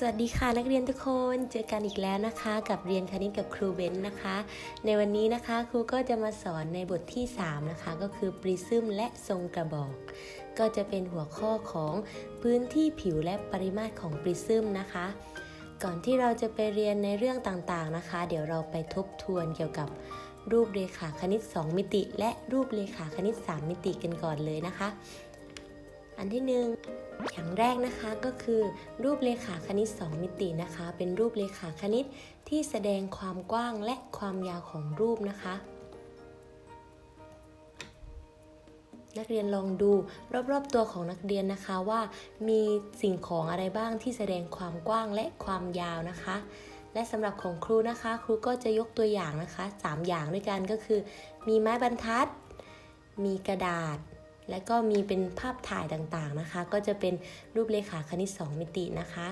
สวัสดีค่ะนักเรียนทุกคนเจอกันอีกแล้วนะคะ กับเรียนคณิตกับครูเบนนะคะ ในวันนี้นะคะครูก็จะมาสอนในบทที่ 3 นะคะ ก็คือปริซึมและทรงกระบอก ก็จะเป็นหัวข้อของพื้นที่ผิวและปริมาตรของปริซึมนะคะ ก่อนที่เราจะไปเรียนในเรื่องต่างๆนะคะ เดี๋ยวเราไปทบทวนเกี่ยวกับรูปเรขาคณิต 2 มิติ และรูปเรขาคณิต 3 มิติกันก่อนเลยนะคะ อันที่หนึ่งอย่างแรกนะคะก็คือ รูปเรขาคณิต 2 มิตินะคะ เป็นรูปเรขาคณิตที่แสดงความกว้างและความยาวของรูปนะคะ นักเรียนลองดูรอบๆตัวของนักเรียนนะคะว่ามีสิ่งของอะไรบ้างที่แสดงความกว้างและความยาวนะคะและสำหรับของครูนะคะ ครูก็จะยกตัวอย่างนะคะ 3 อย่างด้วยกันก็คือ มีไม้บรรทัด มีกระดาษ และก็มีเป็นภาพถ่ายต่างๆนะคะ ก็จะเป็นรูปเลขาคณิต 2 มิตินะคะ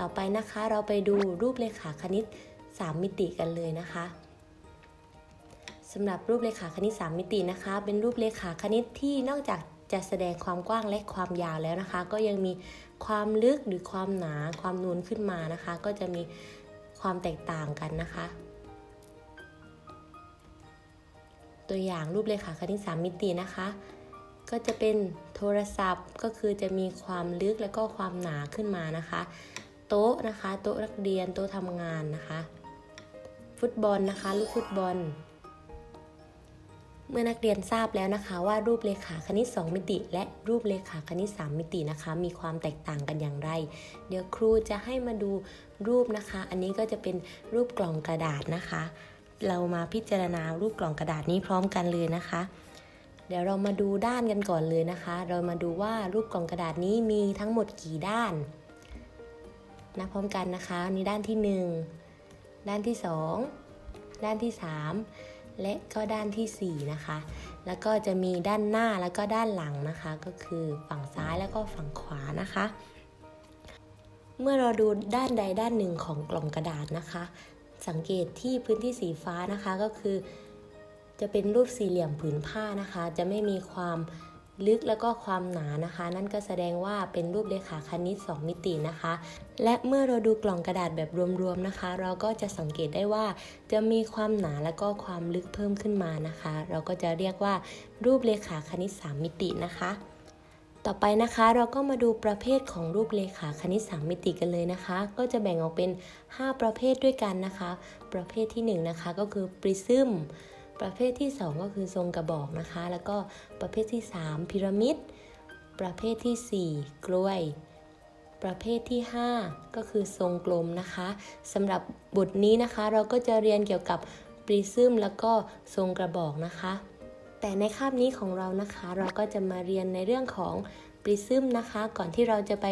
ต่อไปนะคะเราไปดูรูปเลขาคณิต 3 มิติกันเลยนะคะสำหรับรูปเลขาคณิต 3 มิตินะคะ เป็นรูปเลขาคณิตที่นอกจากจะแสดงความกว้างและความยาวแล้วนะคะ ก็ยังมีความลึกหรือความหนาความนูนขึ้นมานะคะ ก็จะมีความแตกต่างกันนะคะ ตัวอย่างรูปเลขาคณิต 3 มิตินะคะ ก็จะเป็นโทรศัพท์ก็คือจะมีความลึกแล้วก็ความหนาขึ้นมานะคะ โต๊ะนะคะโต๊ะนักเรียนโต๊ะทำงานนะคะ ฟุตบอลนะคะลูกฟุตบอล เมื่อนักเรียนทราบแล้วนะคะ ว่ารูปเลขาคณิต 2 มิติ และรูปเลขาคณิต 3 มิตินะคะ มีความแตกต่างกันอย่างไร เดี๋ยวครูจะให้มาดูรูปนะคะ อันนี้ก็จะเป็นรูปกล่องกระดาษนะคะ เรามาพิจารณารูปกล่องกระดาษนี้พร้อมกันเลยนะคะ เดี๋ยวเรามาดูด้านกันก่อนเลยนะคะ เรามาดูว่ารูปกล่องกระดาษนี้มีทั้งหมดกี่ด้านนับพร้อมกันนะคะนี่ด้านที่ 1 ด้านที่ 2 ด้านที่ 3 และก็ด้านทีสี่ 4 นะคะ แล้วก็จะมีด้านหน้าแล้วก็ด้านหลังนะคะ ก็คือฝั่งซ้ายแล้วก็ฝั่งขวานะคะ เมื่อเราดูด้านใดด้านหนึ่งของกล่องกระดาษนะคะ สังเกตที่พื้นที่สีฟ้านะคะก็คือ จะเป็นรูปสี่เหลี่ยมผืนผ้านะคะ จะไม่มีความลึกแล้วก็ความหนานะคะ นั่นก็แสดงว่าเป็นรูปเลขาคณิต 2 มิตินะคะ และเมื่อเราดูกล่องกระดาษแบบรวมๆนะคะ เราก็จะสังเกตได้ว่าจะมีความหนาแล้วก็ความลึกเพิ่มขึ้นมานะคะ เราก็จะเรียกว่า รูปเลขาคณิต 3 มิตินะคะ ต่อไปนะคะเราก็มาดูประเภทของรูปเลขาคณิต 3 มิติกันเลยนะคะ ก็จะแบ่งออกเป็น 5 ประเภทด้วยกันนะคะ ประเภทที่ 1 นะคะก็คือปริซึม ประเภทที่ 2 ก็คือทรงกระบอกนะคะ แล้วก็ประเภทที่ 3 พีระมิด ประเภทที่ 4 กล้วย ประเภทที่ 5 ก็คือทรงกลมนะคะสำหรับบทนี้นะคะ เราก็จะเรียนเกี่ยวกับปริซึมแล้วก็ทรงกระบอกนะคะ แต่ในคาบนี้ของเรานะคะ เราก็จะมาเรียนในเรื่องของปริซึมนะคะ ก่อนที่เราจะไป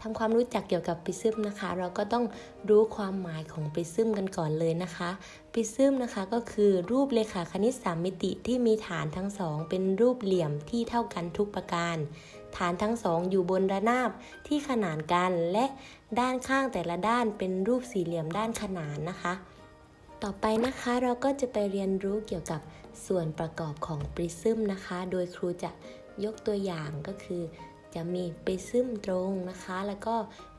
ทำความรู้จักเกี่ยวกับปริซึมนะคะ เราก็ต้องรู้ความหมายของปริซึมกันก่อนเลยนะคะปริซึมนะคะก็คือรูปเลขาคณิต3มิติที่มีฐานทั้งสองเป็นรูปเหลี่ยมที่เท่ากันทุกประการ ฐานทั้งสองอยู่บนระนาบที่ขนานกันและด้านข้างแต่ละด้านเป็นรูปสี่เหลี่ยมด้านขนานนะคะ ต่อไปนะคะเราก็จะไปเรียนรู้เกี่ยวกับส่วนประกอบของปริซึมนะคะ โดยครูจะยกตัวอย่างก็คือ จะมีปริซึมตรงนะคะ แล้วก็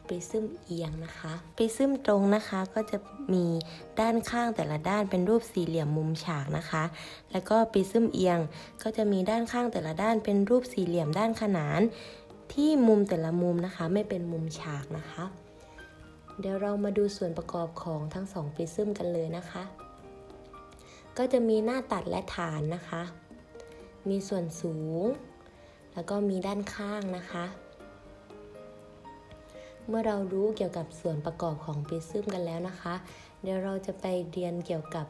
ปริซึมเอียงนะคะปริซึมตรงนะคะก็จะมีด้านข้างแต่ละด้านเป็นรูปสี่เหลี่ยมมุมฉากนะคะ แล้วก็ปริซึมเอียงก็จะมีด้านข้างแต่ละด้านเป็นรูปสี่เหลี่ยมด้านขนาน ที่มุมแต่ละมุมนะคะ ไม่เป็นมุมฉากนะคะ เดี๋ยวเรามาดูส่วนประกอบของทั้งสองปริซึมกันเลยนะคะ ก็จะมีหน้าตัดและฐานนะคะ มีส่วนสูง แล้วก็มีด้านข้างนะคะ เมื่อเรารู้เกี่ยวกับส่วนประกอบของปริซึมกันแล้วนะคะ เดี๋ยวเราจะไปเรียนเกี่ยวกับ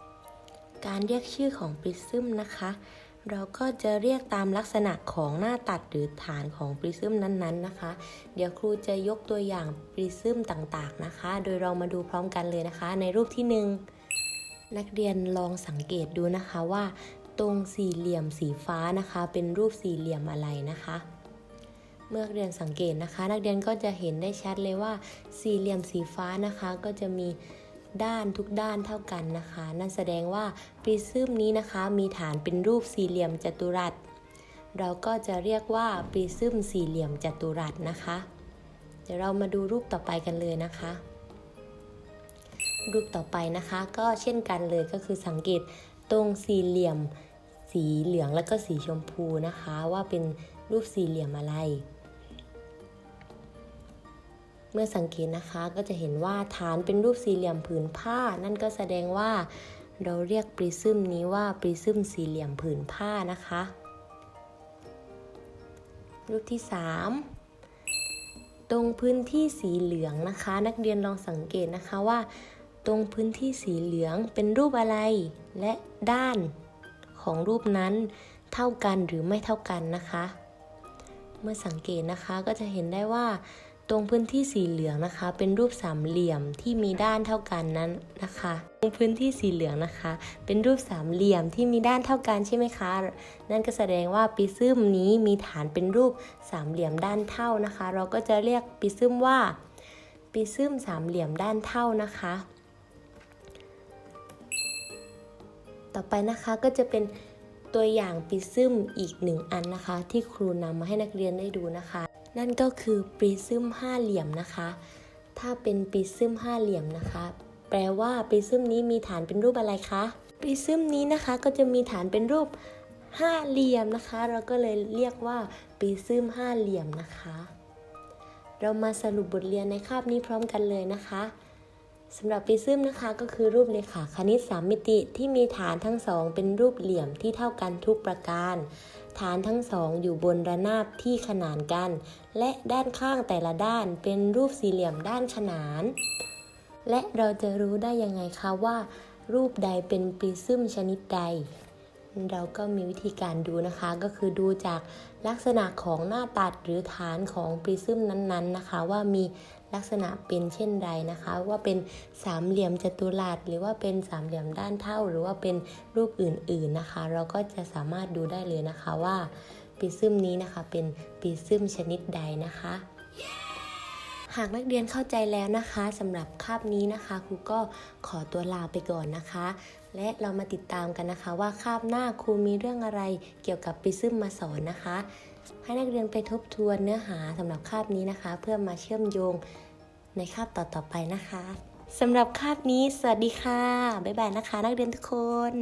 การเรียกชื่อของปริซึมนะคะ เราก็จะเรียกตามลักษณะของหน้าตัดหรือฐานของปริซึมนั้นๆนะคะ เดี๋ยวครูจะยกตัวอย่างปริซึมต่างๆนะคะ โดยเรามาดูพร้อมกันเลยนะคะ ในรูปที่หนึ่งนักเรียนลองสังเกตดูนะคะว่า ตรงสี่เหลี่ยมสีฟ้านะคะ เป็นรูปสี่เหลี่ยมอะไรนะคะ เมื่อเรียนสังเกตนะคะ นักเรียนก็จะเห็นได้ชัดเลยว่าสี่เหลี่ยมสีฟ้านะคะ ก็จะมีด้านทุกด้านเท่ากันนะคะ นั่นแสดงว่าปริซึมนี้นะคะ มีฐานเป็นรูปสี่เหลี่ยมจัตุรัส เราก็จะเรียกว่าปริซึมสี่เหลี่ยมจัตุรัสนะคะ เดี๋ยวเรามาดูรูปต่อไปกันเลยนะคะ รูปต่อไปนะคะ ก็เช่นกันเลยก็คือสังเกตตรงสี่เหลี่ยม สีเหลืองแล้วก็สีชมพูนะคะ ว่าเป็นรูปสี่เหลี่ยมอะไร เมื่อสังเกตนะคะก็จะเห็นว่าฐานเป็นรูปสี่เหลี่ยมผืนผ้า นั่นก็แสดงว่าเราเรียกปริซึมนี้ว่าปริซึมสี่เหลี่ยมผืนผ้านะคะ รูปที่ 3 ตรงพื้นที่สีเหลืองนะคะ นักเรียนลองสังเกตนะคะว่า ตรงพื้นที่สีเหลืองเป็นรูปอะไร และด้าน ของรูปนั้นเท่ากันหรือไม่เท่ากันนะคะ เมื่อสังเกตนะคะก็จะเห็นได้ว่า ตรงพื้นที่สีเหลืองนะคะ เป็นรูปสามเหลี่ยมที่มีด้านเท่ากันนั้นนะคะ ตรงพื้นที่สีเหลืองนะคะ เป็นรูปสามเหลี่ยมที่มีด้านเท่ากันใช่ไหมคะ นั่นก็แสดงว่าปริซึมนี้มีฐานเป็นรูปสามเหลี่ยมด้านเท่านะคะ เราก็จะเรียกปริซึมว่าปริซึมสามเหลี่ยมด้านเท่านะคะ ต่อไปนะคะก็จะเป็นตัวอย่างปริซึมอีกหนึ่งอันนะคะ ที่ครูนำมาให้นักเรียนได้ดูนะคะ นั่นก็คือปริซึมห้าเหลี่ยมนะคะ ถ้าเป็นปริซึมห้าเหลี่ยมนะคะ แปลว่าปริซึมนี้มีฐานเป็นรูปอะไรคะปริซึมนี้นะคะก็จะมีฐานเป็นรูปห้าเหลี่ยมนะคะ เราก็เลยเรียกว่าปริซึมห้าเหลี่ยมนะคะ เรามาสรุปบทเรียนในคาบนี้พร้อมกันเลยนะคะ สำหรับปริซึมนะคะก็คือรูปเลขาคณิต 3 มิติที่มีฐานทั้งสองเป็นรูปเหลี่ยมที่เท่ากันทุกประการ ฐานทั้งสองอยู่บนระนาบที่ขนานกัน และด้านข้างแต่ละด้านเป็นรูปสี่เหลี่ยมด้านขนาน และเราจะรู้ได้ยังไงคะว่า รูปใดเป็นปริซึมชนิดใด เราก็มีวิธีการดูนะคะก็คือดูจากลักษณะของหน้าตัดหรือฐานของปริซึมนั้นๆนะคะ ว่ามี ลักษณะเป็นเช่นใดนะคะ ว่าเป็นสามเหลี่ยมจัตุรัสหรือว่าเป็นสามเหลี่ยมด้านเท่า หรือว่าเป็นรูปอื่นๆนะคะ เราก็จะสามารถดูได้เลยนะคะว่าปริซึมนี้นะคะเป็นปริซึมชนิดใดนะคะ หากนักเรียนเข้าใจแล้วนะคะสำหรับคาบนี้นะคะครูก็ขอตัวลาไปก่อนนะคะ และเรามาติดตามกันนะคะ ว่าคาบหน้าครูมีเรื่องอะไรเกี่ยวกับปิซึมมาสอนนะคะ ให้นักเรียนไปทบทวนเนื้อหาสำหรับคาบนี้นะคะ เพื่อมาเชื่อมโยงในคาบต่อๆไปนะคะสำหรับคาบนี้ สวัสดีค่ะ บ๊ายบายนะคะ นักเรียนทุกคน